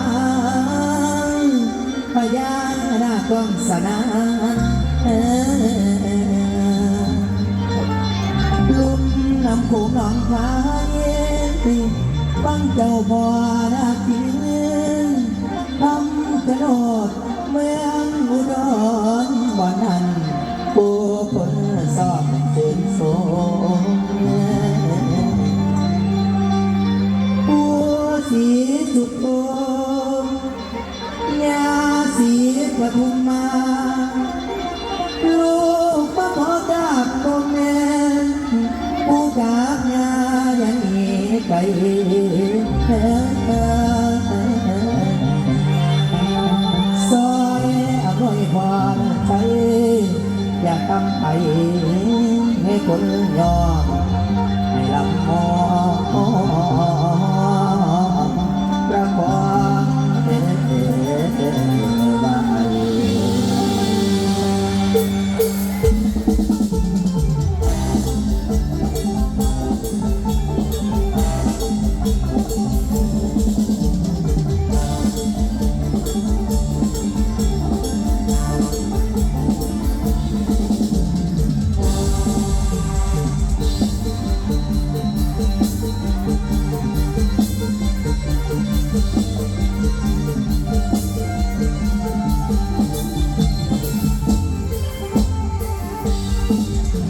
างพยานาคองสนาลุ่มนำโขงหนองฟ้าเย็นฟังเจ้าบ่อนาคินทำกระโดดเมืองอุดรบ่อนัน จากยายันีไปแซอยอร่อยหวานใจอยากทำไปให้คนยอมให้ลำมอง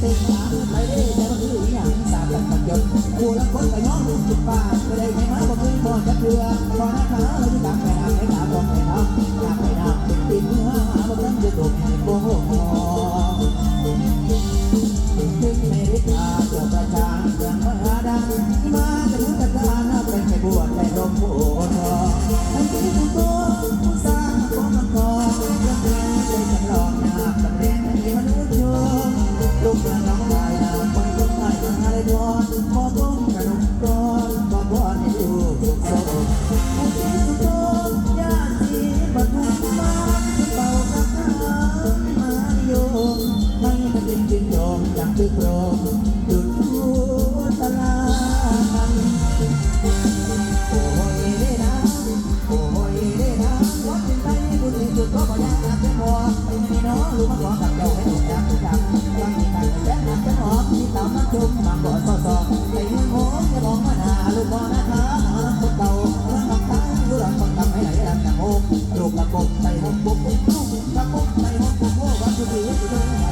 เต็มน้ำไม่ได้แต่ว่าคืออย่งสามกันตัดยศกูรักคนไปน้องจุดปาก็ได้ให้มาบอกเลยบอกจะเกลือพอหน้าขาวเราตามไปหาให้ตาบอกให้เราตามไปหาติดมือหาบอกนั่จะตกโอ้โห ที่กรองดุดหัตลาดโอ้ยเด้นะโอ้ยเด้นะวัดเป็นไปบุญจุดก็บ่ยากนะเป็นบ่พี่น้องรู้มาก่อนกับเจ้าให้ถูกจักถูกจักยังมีการแนะนำกันหอมที่ตามมาชมมาก่ก็สอบไปยืนโหจะมองมาหนาลูกบ่นะคะคนเก่ารักกับตาอยู่หลังคนต่ำให้ไหลหลังจากโอ้ลูกกระกบไปหกบุกลูกกระกบไปหกบุกว่าวัดสุดที่สุด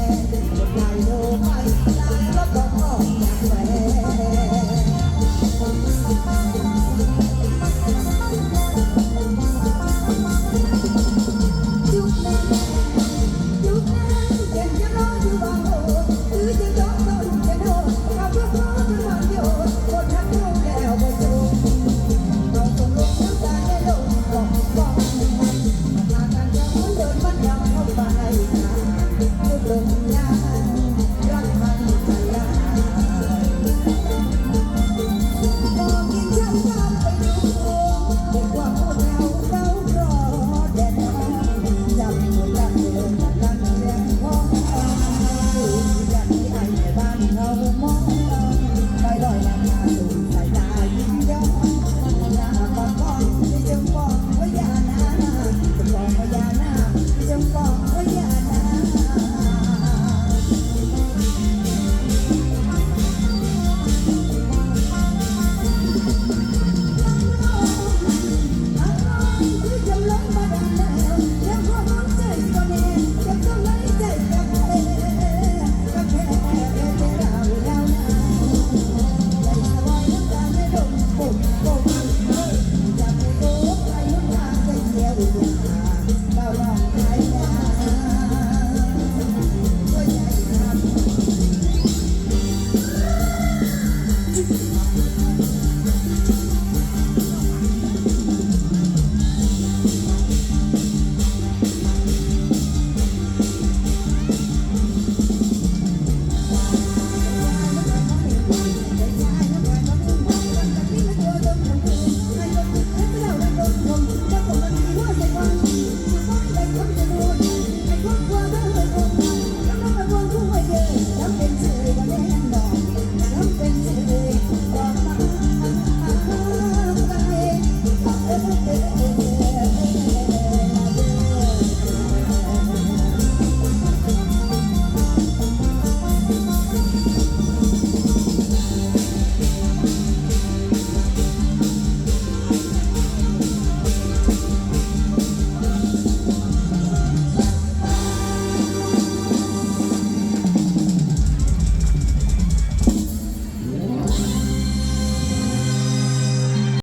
Thank you.